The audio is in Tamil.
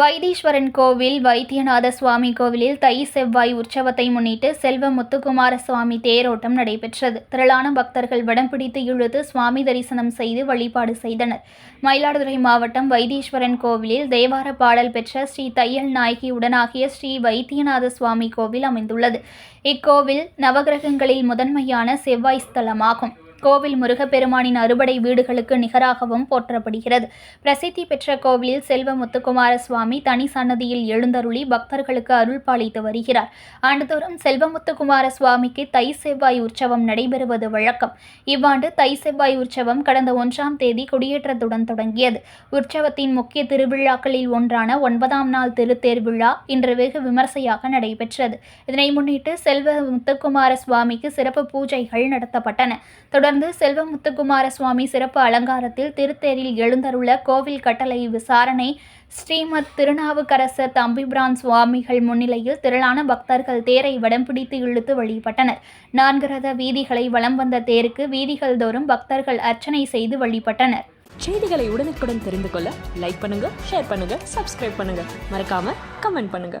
வைத்தீஸ்வரன் கோவில் வைத்தியநாத சுவாமி கோவிலில் தை செவ்வாய் உற்சவத்தை முன்னிட்டு செல்வ முத்துக்குமார சுவாமி தேரோட்டம் நடைபெற்றது. திரளான பக்தர்கள் வடம் பிடித்து இழுத்து சுவாமி தரிசனம் செய்து வழிபாடு செய்தனர். மயிலாடுதுறை மாவட்டம் வைத்தீஸ்வரன் கோவிலில் தேவார பாடல் பெற்ற ஸ்ரீ தையல் நாயகி உடனாகிய ஸ்ரீ வைத்தியநாத சுவாமி கோவில் அமைந்துள்ளது. இக்கோவில் நவகிரகங்களில் முதன்மையான செவ்வாய் ஸ்தலமாகும். கோவில் முருகப்பெருமானின் அறுபடை வீடுகளுக்கு நிகராகவும் போற்றப்படுகிறது. பிரசித்தி பெற்ற கோவிலில் செல்வ முத்துக்குமார சுவாமி தனி சன்னதியில் எழுந்தருளி பக்தர்களுக்கு அருள் பாலித்து வருகிறார். ஆண்டுதோறும் செல்வமுத்துக்குமார சுவாமிக்கு தை செவ்வாய் உற்சவம் நடைபெறுவது வழக்கம். இவ்வாண்டு தை செவ்வாய் உற்சவம் கடந்த ஒன்றாம் தேதி கொடியேற்றத்துடன் தொடங்கியது. உற்சவத்தின் முக்கிய திருவிழாக்களில் ஒன்றான ஒன்பதாம் நாள் திருத்தேர் விழா இன்று வெகு விமர்சையாக நடைபெற்றது. இதனை முன்னிட்டு செல்வ முத்துக்குமார சுவாமிக்கு சிறப்பு பூஜைகள் நடத்தப்பட்டன. தொடர்ந்து செல்வ முத்துக்குமார சுவாமி சிறப்பு அலங்காரத்தில் திருத்தேரில் எழுந்தருள கோவில் கட்டளை விசாரணை ஸ்ரீமத் திருநாவுக்கரசர் தம்பிபிரான் சுவாமிகள் முன்னிலையில் திரளான பக்தர்கள் தேரை வடம் பிடித்து இழுத்து வழிபட்டனர். நான்கு ரத வீதிகளை வலம் வந்த தேருக்கு வீதிகள் தோறும் பக்தர்கள் அர்ச்சனை செய்து வழிபட்டனர். செய்திகளை உடனுக்குடன் தெரிந்து கொள்ள லைக் பண்ணுங்க ஷேர் பண்ணுங்க சப்ஸ்கிரைப் பண்ணுங்க. மறக்காம கமெண்ட் பண்ணுங்க.